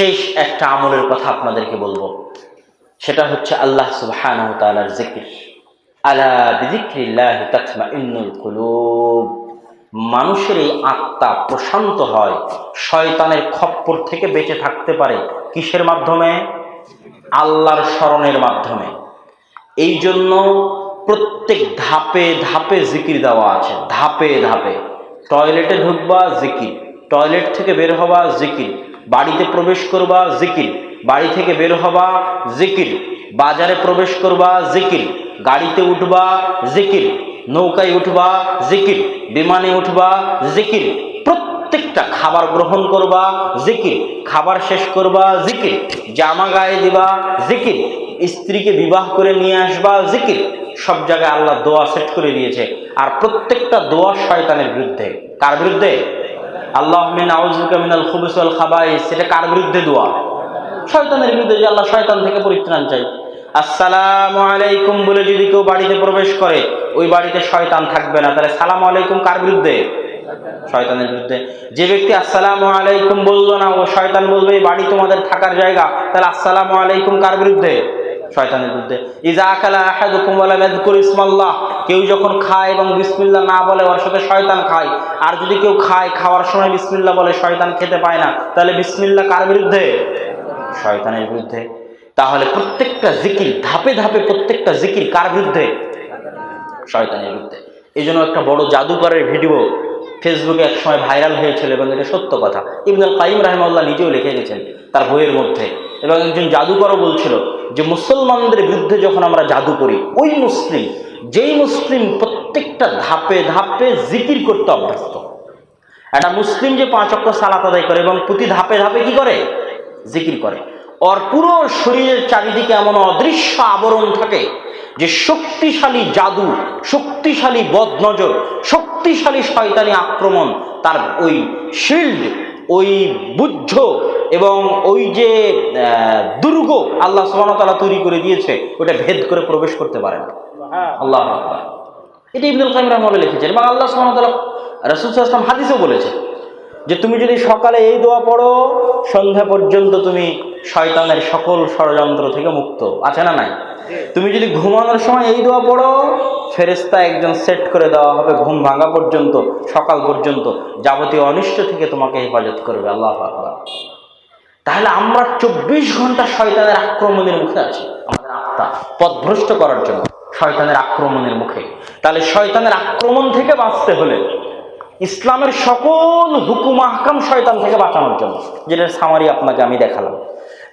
শেষ একটা আমলের কথা আপনাদেরকে বলব। সেটা হচ্ছে আল্লাহ তাআলার জিকির। আলা বিযিকরিল্লাহি তাতমাইন্নুল কুলুব। মানুষের এই আত্মা প্রশান্ত হয়, শয়তানের খপ্পর থেকে বেঁচে থাকতে পারে কিসের মাধ্যমে? আল্লাহর স্মরণের মাধ্যমে। এই জন্য প্রত্যেক ধাপে ধাপে জিকির দেওয়া আছে, ধাপে ধাপে। টয়লেটে ঢুকবা, জিকির। টয়লেট থেকে বের হওয়া, জিকির। বাড়িতে প্রবেশ করবা, জিকির। বাড়ি থেকে বের হবা, জিকির। বাজারে প্রবেশ করবা, জিকির। গাড়িতে উঠবা, জিকির। নৌকায় উঠবা, জিকির। বিমানে উঠবা, জিকির। প্রত্যেকটা খাবার গ্রহণ করবা, জিকির। খাবার শেষ করবা, জিকির। জামা গায়ে দিবা, জিকির। স্ত্রীকে বিবাহ করে নিয়ে আসবা, জিকির। সব জায়গায় আল্লাহ দোয়া সেট করে দিয়েছে। আর প্রত্যেকটা দোয়া শয়তানের বিরুদ্ধে। কার বিরুদ্ধে? আল্লাহ মিন মিনাল খুবুস ওয়াল সেটা কার বিরুদ্ধে দোয়া? শয়তানের বিরুদ্ধে যে আল্লাহ শয়তান থেকে পরিত্রাণ চাই। আসসালামু আলাইকুম বলে যদি কেউ বাড়িতে প্রবেশ করে, ওই বাড়িতে শয়তান থাকবে না। তাহলে সালাম আলাইকুম কার বিরুদ্ধে? শয়তানের বিরুদ্ধে। যে ব্যক্তি আসসালামু আলাইকুম বলল না, ও শয়তান বলবে, এই বাড়ি তোমাদের থাকার জায়গা। তাহলে আসসালামু আলাইকুম কার বিরুদ্ধে? শয়তানের বিরুদ্ধে। ইজা আকালা আহাদুকুম ওয়া লাম ইয়াযকুর ইসমাল্লাহ। কেউ যখন খায় এবং বিসমিল্লাহ না বলে, ওর সাথে শয়তান খায়। আর যদি কেউ খায়, খাওয়ার সময় বিসমিল্লাহ বলে, শয়তান খেতে পায় না। তাহলে বিসমিল্লাহ কার বিরুদ্ধে? শয়তানের বিরুদ্ধে। তাহলে প্রত্যেকটা জিকির, ধাপে ধাপে প্রত্যেকটা জিকির কার বিরুদ্ধে? শয়তানের বিরুদ্ধে। এই জন্য একটা বড় জাদুকরের ভিডিও ফেসবুকে এক সময় ভাইরাল হয়েছিল এবং এটা সত্য কথা। ইবনুল কাইম রাহমাল্লাহ নিজেও লিখে গেছেন তার বইয়ের মধ্যে। এবং একজন জাদুকরও বলছিল যে, মুসলমানদের বিরুদ্ধে যখন আমরা জাদু করি, ওই মুসলিম যেই মুসলিম প্রত্যেকটা ধাপে ধাপে জিকির করতে অভ্যস্ত। একটা মুসলিম যে পাঁচ অক্ট সালাত আদায় করে এবং প্রতি ধাপে ধাপে কি করে? জিকির করে। ওর পুরো শরীরের চারিদিকে এমন অদৃশ্য আবরণ থাকে যে শক্তিশালী জাদু, শক্তিশালী বদনজর, শক্তিশালী শয়তানি আক্রমণ তার ওই শিল্ড ওই বুদ্ধ এবং ওই যে দুর্গ আল্লাহ সুবাহতালা তৈরি করে দিয়েছে ওটা ভেদ করে প্রবেশ করতে পারে না। আল্লাহ আকবার। এটা ইবনুল কাইম রহমাল্লাহ লিখেছেন এবং আল্লাহ সুবাহতালা রসুল আসলাম হাদিসেও বলেছে যে তুমি যদি সকালে এই দোয়া পড়ো সন্ধ্যা পর্যন্ত তুমি শয়তানের সকল ষড়যন্ত্র থেকে মুক্ত। আছে না নাই? তুমি যদি ঘুমানোর সময় এই দোয়া পড়ো ফেরেস্তা একজন সেট করে দেওয়া হবে ঘুম ভাঙা পর্যন্ত সকাল পর্যন্ত যাবতীয় অনিষ্ট থেকে তোমাকে হেফাজত করবে আল্লাহ আকবার। তাহলে আমরা চব্বিশ ঘণ্টা শয়তানের আক্রমণের মুখে আছি আমাদের আত্মা পথভ্রষ্ট করার জন্য। শয়তানের আক্রমণের মুখে। তাহলে শয়তানের আক্রমণ থেকে বাঁচতে হলে ইসলামের সকল হুকুম আহকাম শয়তান থেকে বাঁচানোর জন্য। যেটার সামারি আপনাকে আমি দেখালাম।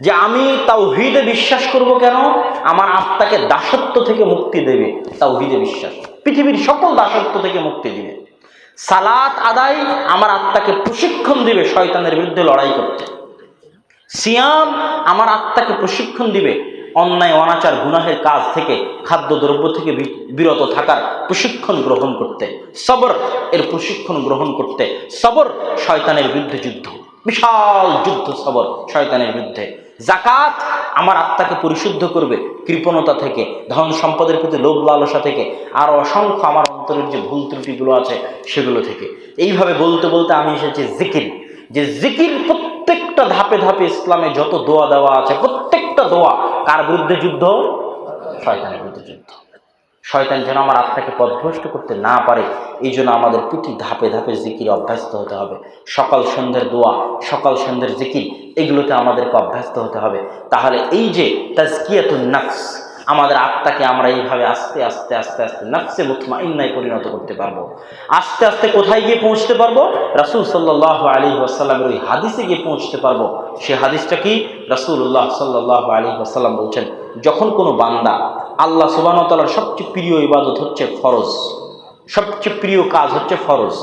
যে আমি তাও তাওহিদে বিশ্বাস করব কেন? আমার আত্মাকে দাসত্ব থেকে মুক্তি দেবে তাও তাওহিদে বিশ্বাস। পৃথিবীর সকল দাসত্ব থেকে মুক্তি দিবে। সালাত আদায় আমার আত্মাকে প্রশিক্ষণ দিবে শয়তানের বিরুদ্ধে লড়াই করতে। সিয়াম আমার আত্মাকে প্রশিক্ষণ দিবে অন্যায়, অনাচার, গুনাহের কাজ থেকে, খাদ্যদ্রব্য থেকে বিরত থাকার প্রশিক্ষণ গ্রহণ করতে, সবর এর প্রশিক্ষণ গ্রহণ করতে, সবর শয়তানের বিরুদ্ধে যুদ্ধ। বিশাল যুদ্ধ সবর শয়তানের বিরুদ্ধে। জাকাত আমার আত্মাকে পরিশুদ্ধ করবে, কৃপণতা থেকে, ধন সম্পদের প্রতি লোভ লালসা থেকে, আর অসংখ্য আমার অন্তরের যে ভুল ত্রুটিগুলো আছে সেগুলো থেকে। এইভাবে বলতে বলতে আমি এসেছি জিকির। যে জিকির প্রত্যেকটা ধাপে ধাপে ইসলামে যত দোয়া দেওয়া আছে প্রত্যেকটা দোয়া। কার বিরুদ্ধে যুদ্ধ? শয়তানের বিরুদ্ধে যুদ্ধ। শয়তান যেন আমার আত্মাকে পদভ্রষ্ট করতে না পারে, এই জন্য আমাদের প্রতি ধাপে ধাপে জিকির অভ্যস্ত হতে হবে। সকাল সন্ধ্যের দোয়া, সকাল সন্ধ্যের জিকির, এগুলোতে আমাদেরকে অভ্যস্ত হতে হবে। তাহলে এই যে তাজকিয়াতুন নাফস আমাদের আত্মাকে আমরা এইভাবে আস্তে আস্তে আস্তে আস্তে নফসে মুথমা ইন্নায় পরিণত করতে পারব। আস্তে আস্তে কোথায় গিয়ে পৌঁছতে পারব? রাসূল সাল্লাহ আলী ওয়াসাল্লামের ওই হাদিসে গিয়ে পৌঁছতে পারব। সে হাদিসটা কি? রাসূলুল্লাহ সাল্লাহ আলী ওয়াসাল্লাম বলছেন, যখন কোনো বান্দা আল্লাহ সুবাহতালার সবচেয়ে প্রিয় ইবাদত হচ্ছে ফরজ। সবচেয়ে প্রিয় কাজ হচ্ছে ফরজ।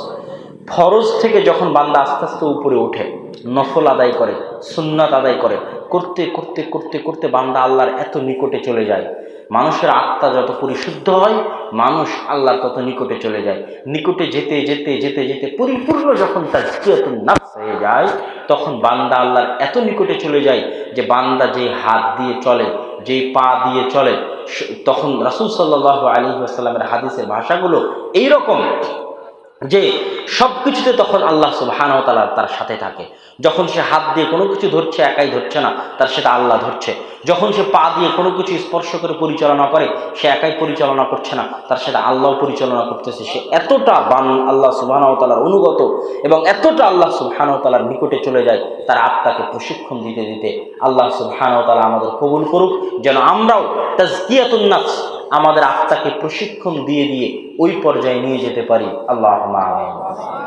ফরজ থেকে যখন বান্দা আস্তে আস্তে উপরে ওঠে, নফল আদায় করে, সুন্নাত আদায় করে, করতে করতে করতে করতে বান্দা আল্লাহর এত নিকটে চলে যায়। মানুষের আত্মা যত পরিশুদ্ধ হয়, মানুষ আল্লাহর তত নিকটে চলে যায়। নিকটে যেতে যেতে যেতে যেতে পরিপূর্ণ যখন তার নাফস হয়ে যায়, তখন বান্দা আল্লাহর এত নিকটে চলে যায় যে বান্দা যে হাত দিয়ে চলে যে পা দিয়ে চলে তখন রাসূল সাল্লাহ আলী আসাল্লামের হাদিসের ভাষাগুলো এইরকম। যে সব কিছুতে তখন আল্লাহ সুবহানাহু ওয়া তাআলা তার সাথে থাকে। যখন সে হাত দিয়ে কোনো কিছু ধরছে, একাই ধরছে না, তার সেটা আল্লাহ ধরছে। যখন সে পা দিয়ে কোনো কিছু স্পর্শ করে পরিচালনা করে, সে একাই পরিচালনা করছে না, তার সেটা আল্লাহ পরিচালনা করতেছে। সে এতটা বান আল্লাহ সুবহানাহু তালার অনুগত এবং এতটা আল্লাহ সুবহানাহু তালার নিকটে চলে যায়, তার আত্মাকে প্রশিক্ষণ দিতে দিতে আল্লাহ সুবহানাহু তালা আমাদের কবুল করুক। যেন আমরাও তাজকিয়াতুন নাফস, আমাদের আত্মাকে প্রশিক্ষণ দিয়ে দিয়ে ওই পর্যায়ে নিয়ে যেতে পারি। আল্লাহ